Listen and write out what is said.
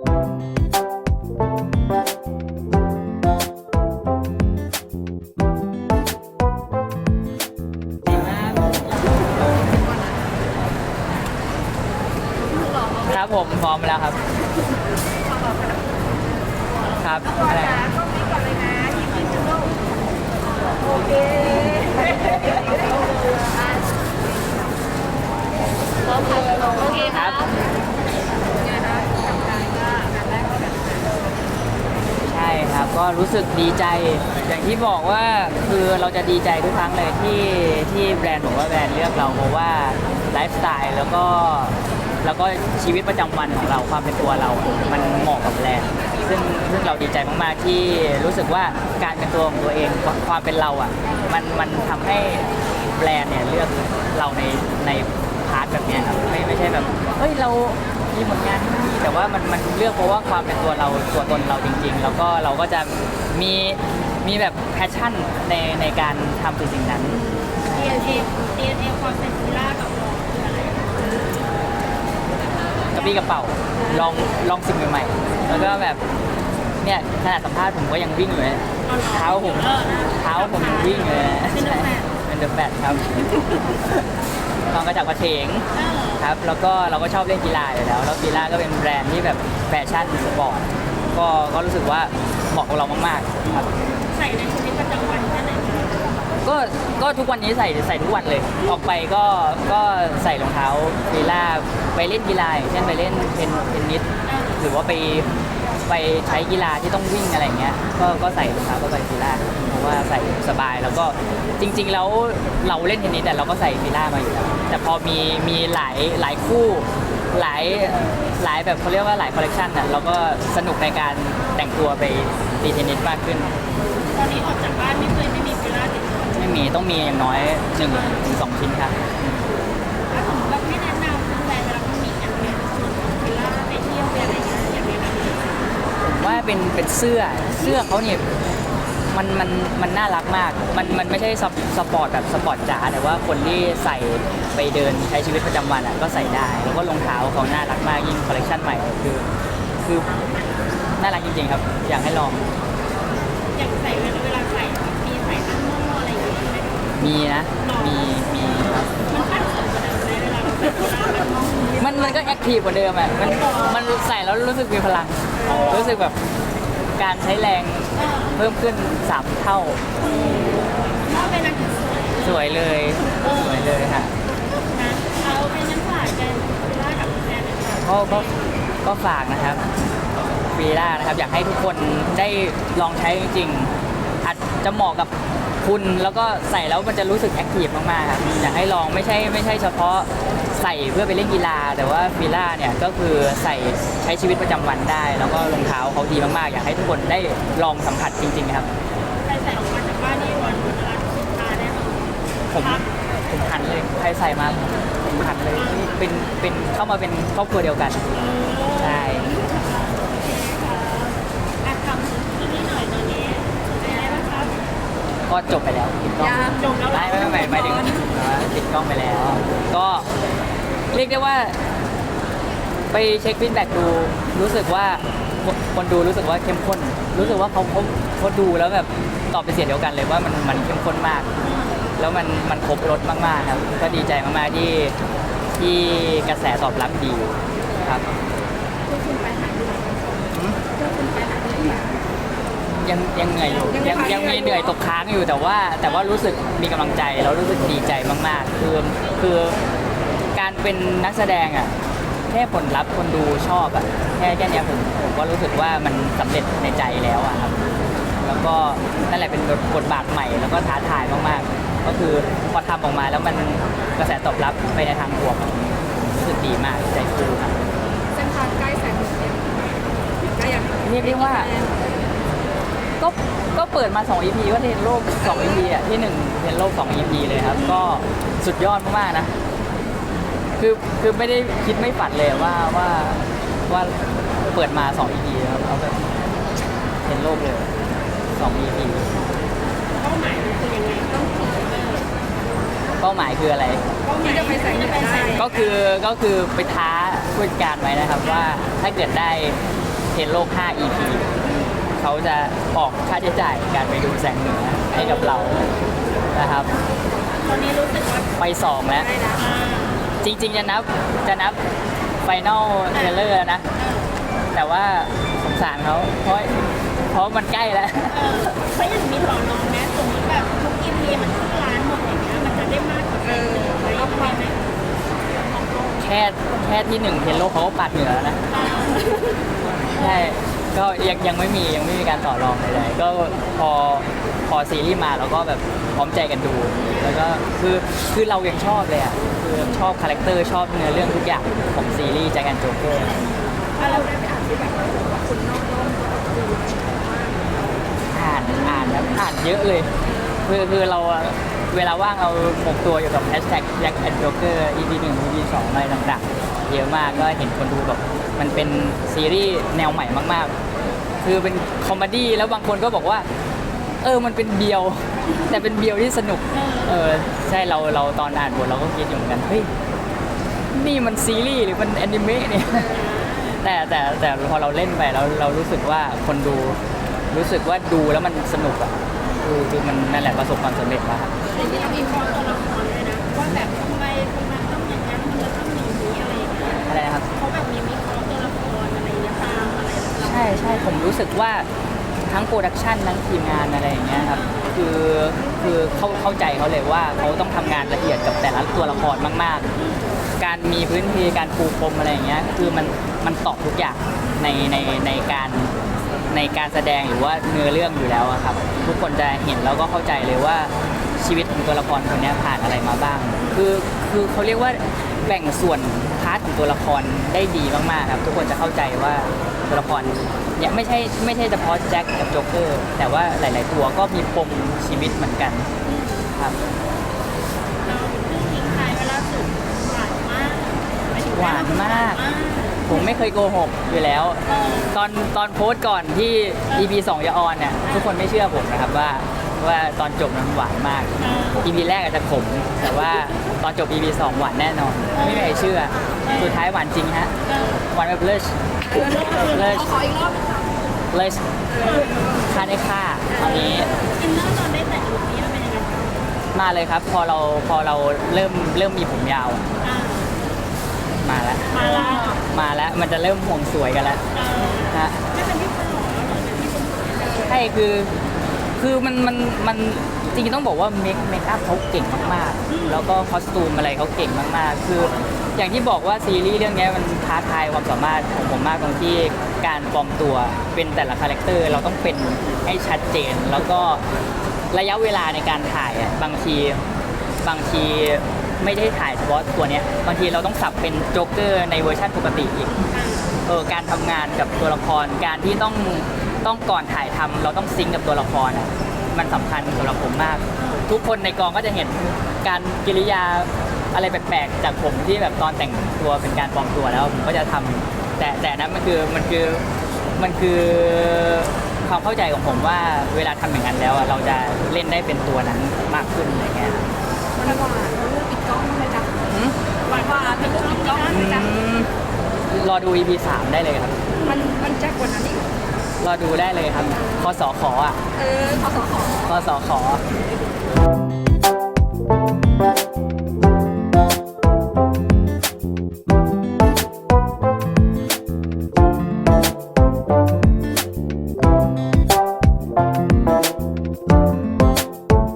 ครับผมพร้อมแล้วครับ ครับอะไร โอเคโอเค ครับ ใช่ค็รู้สึกดีใจ อย่างที่บอกว่าคือเราจะดีใจทุกครั้งเลยที่ที่แบรนด์บอกว่าแบรนด์เลือกเราเพราะว่าไลฟ์สไตล์แล้วก็แล้วก็ชีวิตประจำวันของเราความเป็นตัวเรา มันเหมาะกับแบรนด์ซึ่งซึ่งเราดีใจมากๆที่รู้สึกว่าการเป็นตัวของตัวเองความเป็นเราอะมันมันทำให้แบรนด์เนี่ยเลือกเราในในพาร์ทแบบเนี้ยครับไม่ไม่ใช่แบบเฮ้ยเรา มีผลงานที่ดีแต่ว่ามันมันเลือกเพราะว่าความเป็นตัวเราตัวตนเราจริง ๆ แล้วก็เราก็จะมีมีแบบแพชชั่นในในการทำสิ่งสิ่งนั้น DNA DNA ความเป็นฟิล่ากับหมอคืออะไรกระปี้กระเป๋าลองลองสิ่งใหม่ๆแล้วก็แบบเนี่ยขนาดสัมภาษณ์ผมก็ยังวิ่งอยู่เลยเท้าผมเท้าผมยังวิ่งอยู่เลยนะใช่เป็นเดอะแฟตครับ ลองกระจับกระเฉงครับแล้วก็เราก็ชอบเล่นกีฬาอยู่แล้วแล้วกีฬาก็เป็นแบรนด์ที่แบบแฟชั่นสปอร์ตก็ก็รู้สึกว่าเหมาะกับเรามากๆครับใส่ในชีวิตประจำวันแค่ไหนก็ก็ทุกวันนี้ใส่ใส่ทุกวันเลย ออกไปก็ก็ใส่รองเท้ากีฬาไปเล่นกีฬาอย่างเช่นไปเล่นเทนเทนนิสหรือว่าไป ไปใช้กีฬาที่ต้องวิ่งอะไรอย่างเงี้ยก็ก็ใส่รองเท้าก็ใส่กีฬาเพราะว่าใส่สบายแล้วก็จริง ๆ แล้วเราเล่นเทนนิสแต่เราก็ใส่กีฬามาอยู่แล้วแต่พอมีมีหลายหลายคู่หลายหลายแบบเขาเรียกว่าหลายคอลเลกชันอะเราก็สนุกในการแต่งตัวไปตีเทนนิสมากขึ้น ตอนนี้ออกจากบ้านไม่เคยไม่มีฟิล่าติดตัวไม่มีต้องมีอย่างน้อย1นถึงสชิ้นครับ เป็นเป็นเสื้อเสื้อเขาเนี่ยมันมันมันน่ารักมาก มันมันไม่ใช่สปสปอร์ตแบบสปอร์ตจ๋าแต่ว่าคนที่ใส่ไปเดินใช้ชีวิตประจำวันอะก็ใส่ได้ แล้วก็รองเท้าเขาน่ารักมากยิ่งคอลเลคชันใหม่คือคือน่ารักจริงๆครับ อยากให้ลอง อย่างใส่เวลาเวลาใส่มีใส่ทั้งหม้ออะไรอย่างเงี้ยไหมมีนะ มีมีครับ มันมันก็แอคทีฟกว่าเดิมอะมันมันใส่แล้วรู้สึกมีพลัง รู้สึกแบบการใช้แรงเพิ่มขึ้นสามเท่ามองเป็นนักสวยสวยเลย สวยเลยฮะนะเอาเป็นนักฝ่ากันฟิล่ากับแฟนนะคะก็ก็ก็ฝากนะครับฟีล่านะครับ อยากให้ทุกคนได้ลองใช้จริงๆอาจจะเหมาะกับ คุณแล้วก็ใส่แล้วมันจะรู้สึกแอคทีฟมากๆครับอยากให้ลองไม่ใช่ไม่ใช่เฉพาะใส่เพื่อไปเล่นกีฬา แต่ว่าฟีล่าเนี่ยก็คือใส่ใช้ชีวิตประจำวันได้ แล้วก็รองเท้าเขาดีมากๆ อยากให้ทุกคนได้ลองสัมผัสจริงๆครับ ใครใส่ออกมาจากบ้านนี่วันวันละสิบตาแน่นอน ผมผมหันเลยใครใส่มาผมหันเลยนี่เป็นเป็นเข้ามาเป็นครอบครัวเดียวกันใช่อ่ ก็จบไปแล้วติดกล้องยังจบแล้วเหรอไม่ไม่ไม่หมายถึงว่าติดกล้องไปแล้ว ก็เรียกได้ว่า ไปเช็คฟีดแบ็กดู รู้สึกว่าคนคนดูรู้สึกว่าเข้มข้น รู้สึกว่าเขาเขาเขาดูแล้วแบบตอบเป็นเสียงเดียวกันเลยว่ามันมันเข้มข้นมาก แล้วมันมันครบรสมากๆครับ ก็ดีใจมากๆที่ที่กระแสตอบรับดีครับ พวกคุณไปหาดูพวกคุณไปหาดู ยังยังเหนื่อยอยู่ยังยังมีเหนื่อยตกค้างอยู่แต่ว่า แต่ว่ารู้สึกมีกำลังใจแล้วรู้สึกดีใจมากๆ คือคือการเป็นนักแสดงอะแค่ผลลัพธ์คนดูชอบอะแค่แค่เนี้ยผมผมก็รู้สึกว่ามันสำเร็จในใจแล้วอะครับแล้วก็นั่นแหละเป็นบทบทบาทใหม่ แล้วก็ท้าทายมากๆ ก็คือพอทำออกมาแล้วมันกระแสตอบรับไปในทางบวกรู้สึกดีมากใจฟูครับเส้นทางใกล้แสนหนึ่งเนี่ยใกล้ยังเรียกได้ว่า ก็ก็เปิดมา 2 EP ก็เทรนโลก 2 EP อะที่1เทรนโลก 2 EP เลยครับ ก็สุดยอดมากๆนะ คือคือไม่ได้คิดไม่ฝันเลยว่าว่าว่าเปิดมา 2 EP แล้วเอาแบบเทรนโลกเลย 2 EP เป้าหมายมันคือยังไงต้องถึงเลยเป้าหมายคืออะไร เป้าหมายจะไปใส่จะไปใส่ก็คือก็คือไปท้าผู้จัดการไว้นะครับว่าถ้าเกิดได้นโลก 5 EP เขาจะออกค่าใช้จ่ายการไปดูแสงเหนือให้กับเรานะครับ ตอนนี้รู้สึกว่าไปสองแล้ว ได้แล้วอ่าจริงๆจะนับจะนับไฟนอลเทเลอร์นะ แต่ว่าสงสารเขาเพราะเพราะมันใกล้แล้ว เออเขายังมีต่อรองแม้สมมติแบบทุก EP มันขึ้นล้านหมดอย่างเงี้ยมันจะได้มากกว่าเออไหมไหมไหมแค่แค่ที่หนึ่งเทนโลเขาก็ปัดเหนือแล้วนะอ่าใช่ ก็ยังยังไม่มียังไม่มีการต่อรองใดๆก็พอพอซีรีส์มาเราก็แบบพร้อมใจกันดู แล้วก็คือคือเรายังชอบเลยอะคือชอบคาแรคเตอร์ชอบเนื้อเรื่องทุกอย่างของซีรีส์แจ็คแอนด์โจ๊กเกอร์อะเราได้ไปอ่านที่แบบว่าคุณนอกร่มตัวคืออ่านอ่านแล้วอ่านเยอะเลยคือคือเราอะ เวลาว่างเอาหมกตัวอยู่กับแฮชแท็กแจ็คแอนด์โจเกอร์ EP หนึ่ง EP สองอะไรต่างๆ เยอะมากก็เห็นคนดูแบบมันเป็นซีรีส์แนวใหม่มากๆ คือเป็นคอมเมดี้แล้วบางคนก็บอกว่า เออมันเป็นเบียว แต่เป็นเบียวที่สนุก เออใช่เราเราตอนอ่านบทเราก็คิดอยู่เหมือนกันเฮ้ยนี่มันซีรีส์หรือมันแอนิเมะเนี่ยแต่แต่แต่พอเราเล่นไปแล้วเรารู้สึกว่าคนดูรู้สึกว่าดูแล้วมันสนุกอะคือคือมันนั่นแหละประสบความสำเร็จมากครับ แต่ที่เรามีคอตัวละครเลยนะว่าแบบทำไมคนนั้นต้องอย่างนั้นมันจะต้องอย่างนี้อะไรอย่างเงี้ยอะไรนะครับ เขาแบบมีวิเคราะห์ตัวละครอะไรอย่างเงี้ยตามอะไรแบบเราใช่ใช่ผมรู้สึกว่าทั้งโปรดักชันทั้งทีมงานอะไรอย่างเงี้ยครับคือคือเขาเข้าใจเขาเลยว่าเขาต้องทำงานละเอียดกับแต่ละตัวละครมาก ๆ การมีพื้นที่การปูพรมอะไรอย่างเงี้ยคือมันมันตอบทุกอย่างในในในการ ในการแสดงหรือว่าเนื้อเรื่องอยู่แล้วอะครับ ทุกคนจะเห็นแล้วก็เข้าใจเลยว่าชีวิตของตัวละครคนเนี้ยผ่านอะไรมาบ้าง คือคือเขาเรียกว่าแบ่งส่วนพาร์ทของตัวละครได้ดีมากๆครับทุกคนจะเข้าใจว่าตัวละครเนี่ยไม่ใช่ไม่ใช่เฉพาะแจ็คกับโจ๊กเกอร์แต่ว่าหลาย ๆ ตัวก็มีปมชีวิตเหมือนกันครับเราเพิ่งทิ้งท้ายไปล่าสุดหวานมากหมยถึงหวานมาก ผมไม่เคยโกหกอยู่แล้วเออตอนตอนโพสต์ก่อนที่ EP 2จะออนเนี่ยทุกคนไม่เชื่อผมนะครับว่าว่าตอนจบมันหวานมากเออ EP แรกอาจจะขมแต่ว่าตอนจบ EP 2หวานแน่นอน ไม่มีใครเชื่อ สุดท้ายหวานจริงฮะเออหวานแบบเลิศเออเลิศขออีกรอบนะคะเลิศค่าได้ค่าตอนนี้อินเนอร์ตอนได้แต่งลุคนี้มันเป็นยังไงบ้างมาเลยครับ พอเราพอเราเริ่มเริ่มมีผมยาวอะ อ่า มาแล้ว มาแล้ว มาแล้วมันจะเริ่มห่วงสวยกันแล้วเออฮะไม่เป็นที่คนหล่อแล้วเหรอเป็นที่คนสวยเลยใช่คือคือมันมันมันจริงๆต้องบอกว่าเมคเมคอัพเขาเก่งมากๆ แล้วก็คอสตูมอะไรเขาเก่งมากๆ คืออย่างที่บอกว่าซีรีส์เรื่องนี้มันท้าทายความสามารถของผมมากตรงที่การปลอมตัวเป็นแต่ละคาแรคเตอร์เราต้องเป็นให้ชัดเจน แล้วก็ระยะเวลาในการถ่ายอะบางทีบางที ไม่ได้ถ่ายเฉพาะตัวเนี้ยบางทีเราต้องสับเป็นโจ๊กเกอร์ในเวอร์ชันปกติอีกเออการทำงานกับตัวละครการที่ต้องต้องก่อนถ่ายทำเราต้องซิงก์กับตัวละครอะมันสำคัญสำหรับผมมาก ทุกคนในกองก็จะเห็นการกิริยาอะไรแปลกๆ จากผมที่แบบตอนแต่งตัวเป็นการปลอมตัวแล้วผมก็จะทำแต่แต่นั้นมันคือมันคือมันคือความเข้าใจของผมว่าเวลาทำอย่างนั้นแล้วอะเราจะเล่นได้เป็นตัวนั้นมากขึ้นอะไรเงี้ยครับมันหวาน หืมหวานหวานปิดกล้องปิดกล้องเลยจ้ะอืมรอดู EP 3 ได้เลยครับ มันมันแจ็คกว่านั้นอีกรอดูได้เลยครับคสขอะ เออขอสอขอคสข